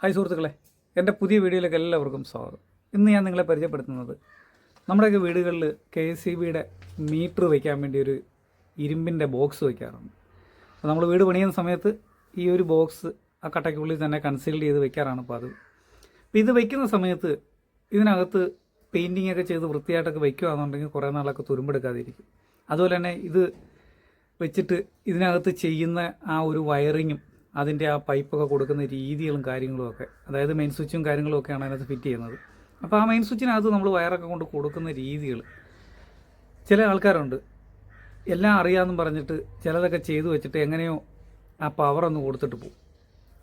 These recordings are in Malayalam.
ഹായ് സുഹൃത്തുക്കളെ എന്റെ പുതിയ വീഡിയോയിലേക്ക് എല്ലാവർക്കും സ്വാഗതം. ഇന്ന് ഞാൻ നിങ്ങളെ പരിചയപ്പെടുത്തുന്നത് നമ്മുടെയൊക്കെ വീടുകളിൽ കെ എസ് സി ബിയുടെ മീറ്റർ വയ്ക്കാൻ വേണ്ടി ഒരു ഇരുമ്പിന്റെ ബോക്സ് വയ്ക്കാറുണ്ട്. അപ്പോൾ നമ്മൾ വീട് പണിയുന്ന സമയത്ത് ഈ ഒരു ബോക്സ് ആ കട്ടയ്ക്കുള്ളിൽ തന്നെ കൺസീൽ ചെയ്ത് അപ്പോൾ അത് അപ്പോൾ ഇത് വയ്ക്കുന്ന സമയത്ത് ഇതിനകത്ത് പെയിന്റിംഗ് ഒക്കെ ചെയ്ത് വൃത്തിയായിട്ടൊക്കെ വയ്ക്കുകയാണെന്നുണ്ടെങ്കിൽ കുറേ നാളൊക്കെ തുരുമ്പെടുക്കാതിരിക്കും അതുപോലെ തന്നെ ഇത് വെച്ചിട്ട് ഇതിനകത്ത് ചെയ്യുന്ന ആ ഒരു വയറിങ്ങും അതിന്റെ ആ പൈപ്പൊക്കെ കൊടുക്കുന്ന രീതികളും കാര്യങ്ങളും ഒക്കെ അതായത് മെയിൻ സ്വിച്ചും കാര്യങ്ങളും ഒക്കെയാണ് അതിനകത്ത് ഫിറ്റ് ചെയ്യുന്നത്. അപ്പോൾ ആ മെയിൻ സ്വിച്ചിനകത്ത് നമ്മൾ വയറൊക്കെ കൊണ്ട് കൊടുക്കുന്ന രീതികൾ ചില ആൾക്കാരുണ്ട് എല്ലാം അറിയാമെന്നും പറഞ്ഞിട്ട് ചിലതൊക്കെ ചെയ്തു വെച്ചിട്ട് എങ്ങനെയോ ആ പവർ ഒന്ന് കൊടുത്തിട്ട് പോകും.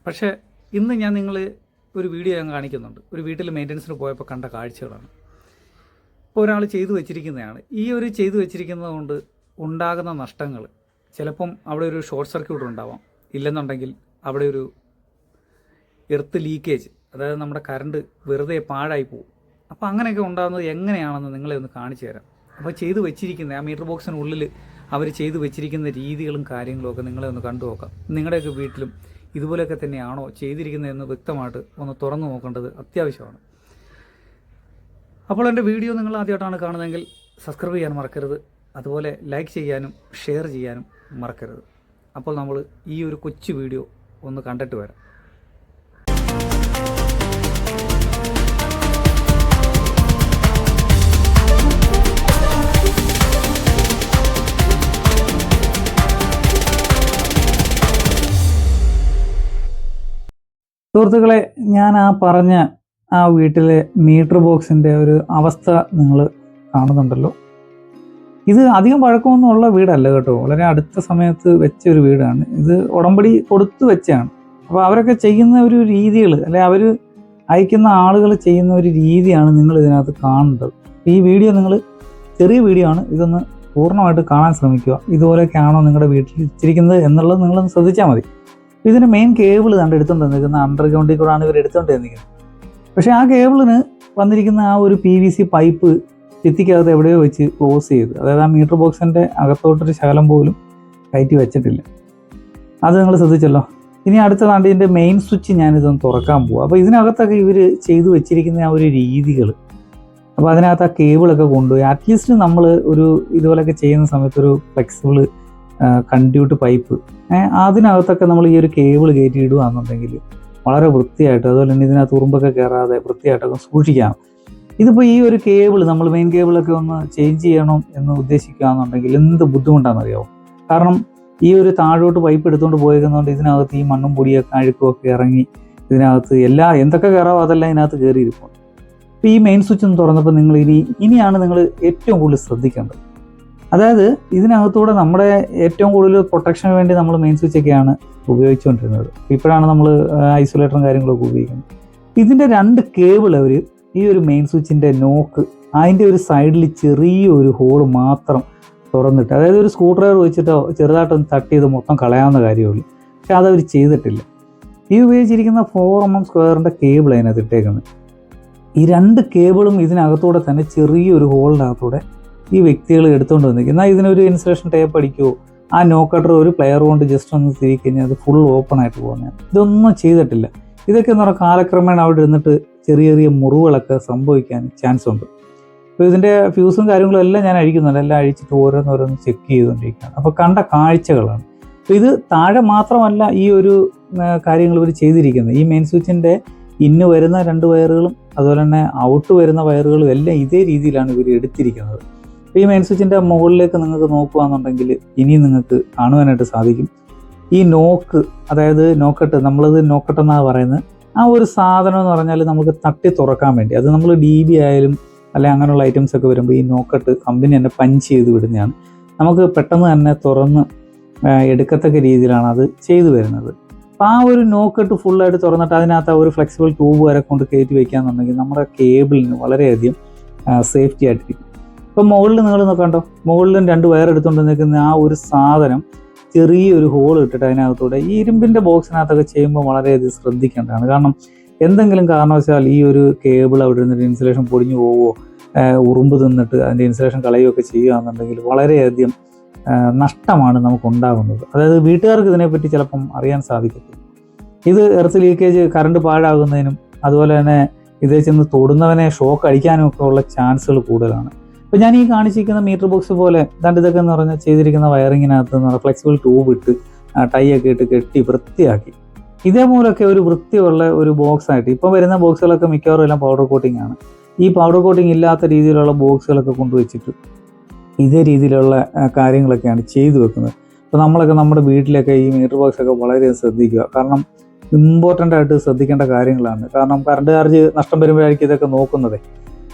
പക്ഷേ ഇന്ന് ഞാൻ നിങ്ങൾ ഒരു വീഡിയോ ഞാൻ കാണിക്കുന്നുണ്ട്. ഒരു വീട്ടിൽ മെയിന്റനൻസിന് പോയപ്പോൾ കണ്ട കാഴ്ചകളാണ്. ഇപ്പോൾ ഒരാൾ ചെയ്തു വെച്ചിരിക്കുന്നതാണ്. ഈ ഒരു ചെയ്തു വെച്ചിരിക്കുന്നത് കൊണ്ട് ഉണ്ടാകുന്ന നഷ്ടങ്ങൾ ചിലപ്പം അവിടെ ഒരു ഷോർട്ട് സർക്യൂട്ട് ഉണ്ടാവാം. ഇല്ലെന്നുണ്ടെങ്കിൽ അവിടെ ഒരു എർത്ത് ലീക്കേജ് അതായത് നമ്മുടെ കറണ്ട് വെറുതെ പാഴായി പോകും. അപ്പോൾ അങ്ങനെയൊക്കെ ഉണ്ടാകുന്നത് എങ്ങനെയാണെന്ന് നിങ്ങളെ ഒന്ന് കാണിച്ചു തരാം. അപ്പോൾ ചെയ്തു വെച്ചിരിക്കുന്ന ആ മീറ്റർ ബോക്സിനുള്ളിൽ അവർ ചെയ്തു വെച്ചിരിക്കുന്ന രീതികളും കാര്യങ്ങളും ഒക്കെ നിങ്ങളെ ഒന്ന് കണ്ടു നോക്കാം. നിങ്ങളുടെയൊക്കെ വീട്ടിലും ഇതുപോലെയൊക്കെ തന്നെയാണോ ചെയ്തിരിക്കുന്നതെന്ന് വ്യക്തമായിട്ട് ഒന്ന് തുറന്നു നോക്കേണ്ടത് അത്യാവശ്യമാണ്. അപ്പോൾ എന്റെ വീഡിയോ നിങ്ങൾ ആദ്യമായിട്ടാണ് കാണുന്നതെങ്കിൽ സബ്സ്ക്രൈബ് ചെയ്യാൻ മറക്കരുത്. അതുപോലെ ലൈക്ക് ചെയ്യാനും ഷെയർ ചെയ്യാനും മറക്കരുത്. അപ്പോൾ നമ്മൾ ഈ ഒരു കൊച്ചു വീഡിയോ ഒന്ന് കണ്ടിട്ട് വരാം. സുഹൃത്തുക്കളെ ഞാൻ ആ പറഞ്ഞ ആ വീട്ടിലെ മീറ്റർ ബോക്സിന്റെ ഒരു അവസ്ഥ നിങ്ങൾ കാണുന്നുണ്ടല്ലോ. ഇത് അധികം പഴക്കമൊന്നും ഉള്ള വീടല്ല കേട്ടോ. വളരെ അടുത്ത സമയത്ത് വെച്ച ഒരു വീടാണ്. ഇത് ഉടമ്പടി കൊടുത്തു വെച്ചാണ് അപ്പോൾ അവരൊക്കെ ചെയ്യുന്ന ഒരു രീതികൾ അല്ലെ അവർ അയക്കുന്ന ആളുകൾ ചെയ്യുന്ന ഒരു രീതിയാണ് നിങ്ങൾ ഇതിനകത്ത് കാണേണ്ടത് ഈ വീഡിയോ നിങ്ങൾ ചെറിയ വീഡിയോ ആണ്. ഇതൊന്ന് പൂർണമായിട്ട് കാണാൻ ശ്രമിക്കുക. ഇതുപോലെയൊക്കെയാണോ നിങ്ങളുടെ വീട്ടിൽ ഇച്ചിരിക്കുന്നത് എന്നുള്ളത് നിങ്ങളൊന്ന് ശ്രദ്ധിച്ചാൽ മതി. ഇതിന്റെ മെയിൻ കേബിൾ കണ്ട് എടുത്തുകൊണ്ട് വന്നിരിക്കുന്ന അണ്ടർഗ്രൗണ്ടിൽ കൂടെയാണ് ഇവർ എടുത്തുകൊണ്ട് നിൽക്കുന്നത് പക്ഷേ ആ കേബിളിന് വന്നിരിക്കുന്ന ആ ഒരു പി വി സി പൈപ്പ് ഭിത്തിക്കകത്ത് എവിടെയോ വെച്ച് ക്ലോസ് ചെയ്ത് അതായത് ആ മീറ്റർ ബോക്സിന്റെ അകത്തോട്ടൊരു ശകലം പോലും കയറ്റി വെച്ചിട്ടില്ല. അത് നിങ്ങൾ ശ്രദ്ധിച്ചല്ലോ. ഇനി അടുത്തതാണ്ട് ഇതിന്റെ മെയിൻ സ്വിച്ച് ഞാനിതൊന്ന് തുറക്കാൻ പോകും അപ്പോൾ ഇതിനകത്തൊക്കെ ഇവർ ചെയ്തു വെച്ചിരിക്കുന്ന ആ ഒരു രീതികൾ അപ്പോൾ അതിനകത്ത് ആ കേബിളൊക്കെ കൊണ്ടുപോയി. അറ്റ്ലീസ്റ്റ് നമ്മൾ ഒരു ഇതുപോലെയൊക്കെ ചെയ്യുന്ന സമയത്ത് ഒരു ഫ്ലെക്സിബിൾ കണ്ട്യൂട്ട് പൈപ്പ് അതിനകത്തൊക്കെ നമ്മൾ ഈ ഒരു കേബിൾ കയറ്റി ഇടുകയാണെന്നുണ്ടെങ്കിൽ വളരെ വൃത്തിയായിട്ട് അതുപോലെ തന്നെ ഇതിനകത്ത് ഉറുമ്പൊക്കെ കയറാതെ വൃത്തിയായിട്ടൊക്കെ സൂക്ഷിക്കാം. ഇതിപ്പോൾ ഈ ഒരു കേബിൾ നമ്മൾ മെയിൻ കേബിളൊക്കെ ഒന്ന് ചേഞ്ച് ചെയ്യണം എന്ന് ഉദ്ദേശിക്കുകയാണെന്നുണ്ടെങ്കിൽ എന്ത് ബുദ്ധിമുട്ടാണെന്നറിയാമോ കാരണം ഈ ഒരു താഴോട്ട് പൈപ്പ് എടുത്തുകൊണ്ട് പോയിരിക്കുന്നതുകൊണ്ട് ഇതിനകത്ത് ഈ മണ്ണും പൊടിയൊക്കെ അഴുക്കും ഒക്കെ ഇറങ്ങി ഇതിനകത്ത് എല്ലാ എന്തൊക്കെ കയറാവോ അതെല്ലാം ഇതിനകത്ത് കയറിയിരിക്കും അപ്പോൾ ഈ മെയിൻ സ്വിച്ച് ഒന്ന് തുറന്നപ്പോൾ നിങ്ങൾ ഇനി ഇനിയാണ് നിങ്ങൾ ഏറ്റവും കൂടുതൽ ശ്രദ്ധിക്കേണ്ടത്. അതായത് ഇതിനകത്തൂടെ നമ്മുടെ ഏറ്റവും കൂടുതൽ പ്രൊട്ടക്ഷന് വേണ്ടി നമ്മൾ മെയിൻ സ്വിച്ച് ഒക്കെയാണ് ഉപയോഗിച്ചുകൊണ്ടിരുന്നത്. ഇപ്പോഴാണ് നമ്മൾ ഐസൊലേറ്ററും കാര്യങ്ങളൊക്കെ ഉപയോഗിക്കുന്നത്. ഇതിന്റെ രണ്ട് കേബിൾ അവർ ഈ ഒരു മെയിൻ സ്വിച്ചിന്റെ നോക്ക് അതിന്റെ ഒരു സൈഡിൽ ചെറിയ ഒരു ഹോൾ മാത്രം തുറന്നിട്ട് അതായത് ഒരു സ്ക്രൂ ഡ്രൈവർ വെച്ചിട്ടോ ചെറുതായിട്ടൊന്ന് തട്ടി ചെയ്ത് മൊത്തം കളയാവുന്ന കാര്യമുള്ളൂ. പക്ഷെ അതവർ ചെയ്തിട്ടില്ല. ഈ ഉപയോഗിച്ചിരിക്കുന്ന ഫോർ എം എം സ്ക്വയറിന്റെ കേബിൾ അതിനകത്ത് ഇട്ടേക്കുന്നത് ഈ രണ്ട് കേബിളും ഇതിനകത്തൂടെ തന്നെ ചെറിയൊരു ഹോളിന്റെ അകത്തൂടെ ഈ വ്യക്തികൾ എടുത്തുകൊണ്ട് വന്നിരിക്കും എന്നാൽ ഇതിനൊരു ഇൻസുലേഷൻ ടേപ്പ് അടിക്കുമോ ആ നോക്കട്ടർ ഒരു പ്ലെയർ കൊണ്ട് ജസ്റ്റ് ഒന്ന് തിരിക്കഴിഞ്ഞാൽ അത് ഫുൾ ഓപ്പൺ ആയിട്ട് പോകുന്നതാണ്. ഇതൊന്നും ചെയ്തിട്ടില്ല. ഇതൊക്കെ എന്ന് പറഞ്ഞാൽ കാലക്രമേണ അവിടെ ഇരുന്നിട്ട് ചെറിയ ചെറിയ മുറിവുകളൊക്കെ സംഭവിക്കാൻ ചാൻസ് ഉണ്ട്. അപ്പോൾ ഇതിന്റെ ഫ്യൂസും കാര്യങ്ങളും എല്ലാം ഞാൻ അഴിക്കുന്നുണ്ട്. എല്ലാം അഴിച്ചിട്ട് ഓരോന്നോരോന്ന് ചെക്ക് ചെയ്തുകൊണ്ടിരിക്കുകയാണ്. അപ്പോൾ കണ്ട കാഴ്ചകളാണ്. അപ്പോൾ ഇത് താഴെ മാത്രമല്ല ഈ ഒരു കാര്യങ്ങൾ ഇവർ ചെയ്തിരിക്കുന്നത്. ഈ മെയിൻ സ്വിച്ചിന്റെ ഇന്ന് വരുന്ന രണ്ട് വയറുകളും അതുപോലെ തന്നെ ഔട്ട് വരുന്ന വയറുകളും എല്ലാം ഇതേ രീതിയിലാണ് ഇവർ എടുത്തിരിക്കുന്നത്. അപ്പോൾ ഈ മെയിൻ സ്വിച്ചിന്റെ മുകളിലേക്ക് നിങ്ങൾക്ക് നോക്കുകയാണെന്നുണ്ടെങ്കിൽ ഇനിയും നിങ്ങൾക്ക് കാണുവാനായിട്ട് സാധിക്കും. ഈ നോക്ക് അതായത് നോക്കട്ട് നമ്മളത് നോക്കട്ടെന്നാണ് പറയുന്നത്. ആ ഒരു സാധനം എന്ന് പറഞ്ഞാൽ നമുക്ക് തട്ടി തുറക്കാൻ വേണ്ടി അത് നമ്മൾ ഡി ബി ആയാലും അല്ലെ അങ്ങനെയുള്ള ഐറ്റംസ് ഒക്കെ വരുമ്പോൾ ഈ നോക്കട്ട് കമ്പനി തന്നെ പഞ്ച് ചെയ്ത് വിടുന്നതാണ്. നമുക്ക് പെട്ടെന്ന് തന്നെ തുറന്ന് എടുക്കത്തക്ക രീതിയിലാണ് അത് ചെയ്തു വരുന്നത്. അപ്പോൾ ആ ഒരു നോക്കട്ട് ഫുള്ളായിട്ട് തുറന്നിട്ട് അതിനകത്ത് ആ ഒരു ഫ്ലെക്സിബിൾ ട്യൂബ് വരെ കൊണ്ട് കയറ്റി വെക്കുകയാണെന്നുണ്ടെങ്കിൽ നമ്മുടെ കേബിളിന് വളരെയധികം സേഫ്റ്റി ആയിട്ടിരിക്കും. ഇപ്പം മുകളിൽ നിങ്ങൾ നോക്കണ്ടോ? മുകളിലും രണ്ട് വയർ എടുത്തുകൊണ്ട് നിൽക്കുന്ന ആ ഒരു സാധനം ചെറിയൊരു ഹോൾ ഇട്ടിട്ട് അതിനകത്തൂടെ ഈ ഇരുമ്പിന്റെ ബോക്സിനകത്തൊക്കെ ചെയ്യുമ്പോൾ വളരെയധികം ശ്രദ്ധിക്കേണ്ടതാണ്. കാരണം എന്തെങ്കിലും കാരണവശാൽ ഈ ഒരു കേബിൾ അവിടെ ഇരുന്നിട്ട് ഇൻസുലേഷൻ പൊടിഞ്ഞു പോവുമോ ഉറുമ്പ് തിന്നിട്ട് അതിന്റെ ഇൻസുലേഷൻ കളയുകയൊക്കെ ചെയ്യുകയാണെന്നുണ്ടെങ്കിൽ വളരെയധികം നഷ്ടമാണ് നമുക്ക് ഉണ്ടാകുന്നത് അതായത് വീട്ടുകാർക്ക് ഇതിനെപ്പറ്റി ചിലപ്പം അറിയാൻ സാധിക്കത്തില്ല. ഇത് എർത്ത് ലീക്കേജ് കറണ്ട് പാഴാകുന്നതിനും അതുപോലെ തന്നെ ഇതേ ചെന്ന് തൊടുന്നവനെ ഷോക്ക് അടിക്കാനും ഒക്കെ ഉള്ള ചാൻസുകൾ കൂടുതലാണ്. അപ്പോൾ ഞാൻ ഈ കാണിച്ചിരിക്കുന്ന മീറ്റർ ബോക്സ് പോലെ ദാണ്ട് ഇതൊക്കെ എന്ന് പറഞ്ഞാൽ ചെയ്തിരിക്കുന്ന വയറിങ്ങിനകത്ത് പറഞ്ഞാൽ ഫ്ലെക്സിബിൾ ട്യൂബ് ഇട്ട് ടൈ ഒക്കെ ഇട്ട് കെട്ടി വൃത്തിയാക്കി. ഇതേപോലൊക്കെ ഒരു വൃത്തിയുള്ള ഒരു ബോക്സ് ആയിട്ട് ഇപ്പം വരുന്ന ബോക്സുകളൊക്കെ മിക്കവാറും എല്ലാം പൗഡർ കോട്ടിംഗ് ആണ്. ഈ പൗഡർ കോട്ടിംഗ് ഇല്ലാത്ത രീതിയിലുള്ള ബോക്സുകളൊക്കെ കൊണ്ടുവച്ചിട്ട് ഇതേ രീതിയിലുള്ള കാര്യങ്ങളൊക്കെയാണ് ചെയ്തു വെക്കുന്നത്. അപ്പോൾ നമ്മളൊക്കെ നമ്മുടെ വീട്ടിലൊക്കെ ഈ മീറ്റർ ബോക്സ് ഒക്കെ വളരെ ശ്രദ്ധിക്കുക. കാരണം ഇമ്പോർട്ടന്റ് ആയിട്ട് ശ്രദ്ധിക്കേണ്ട കാര്യങ്ങളാണ്. കാരണം കറണ്ട് ചാർജ് നഷ്ടം വരുമ്പോഴായിരിക്കും ഇതൊക്കെ നോക്കുന്നത്.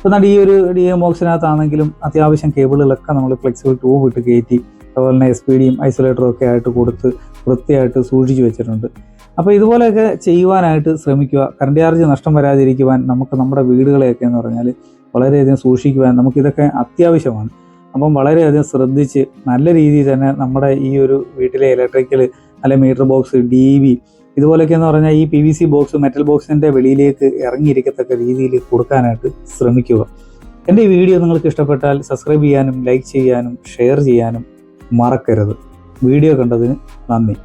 എന്നാൽ ഈ ഒരു ഡി എം ബോക്സിനകത്താണെങ്കിലും അത്യാവശ്യം കേബിളുകളൊക്കെ നമ്മൾ ഫ്ലെക്സിബിൾ ട്യൂബ് ഇട്ട് കയറ്റി അതുപോലെ തന്നെ എസ് പി ഡിയും ഐസൊലേറ്ററും ഒക്കെ ആയിട്ട് കൊടുത്ത് വൃത്തിയായിട്ട് സൂക്ഷിച്ചു വെച്ചിട്ടുണ്ട്. അപ്പോൾ ഇതുപോലെയൊക്കെ ചെയ്യുവാനായിട്ട് ശ്രമിക്കുക. കറണ്ട് ചാർജ് നഷ്ടം വരാതിരിക്കുവാൻ നമുക്ക് നമ്മുടെ വീടുകളെയൊക്കെ എന്ന് പറഞ്ഞാൽ വളരെയധികം സൂക്ഷിക്കുവാൻ നമുക്കിതൊക്കെ അത്യാവശ്യമാണ്. അപ്പം വളരെയധികം ശ്രദ്ധിച്ച് നല്ല രീതിയിൽ തന്നെ നമ്മുടെ ഈ ഒരു വീട്ടിലെ ഇലക്ട്രിക്കൽ അല്ലെ മീറ്റർ ബോക്സ് ഡി വി ഇതുപോലെയൊക്കെ എന്ന് പറഞ്ഞാൽ ഈ P V C box metal ബോക്സിന്റെ വെളിയിലേക്ക് ഇറങ്ങിയിരിക്കത്തക്ക രീതിയിൽ കൊടുക്കാനായിട്ട് ശ്രമിക്കുക. എന്റെ ഈ വീഡിയോ നിങ്ങൾക്ക് ഇഷ്ടപ്പെട്ടാൽ സബ്സ്ക്രൈബ് ചെയ്യാനും ലൈക്ക് ചെയ്യാനും ഷെയർ ചെയ്യാനും മറക്കരുത്. വീഡിയോ കണ്ടതിന് നന്ദി.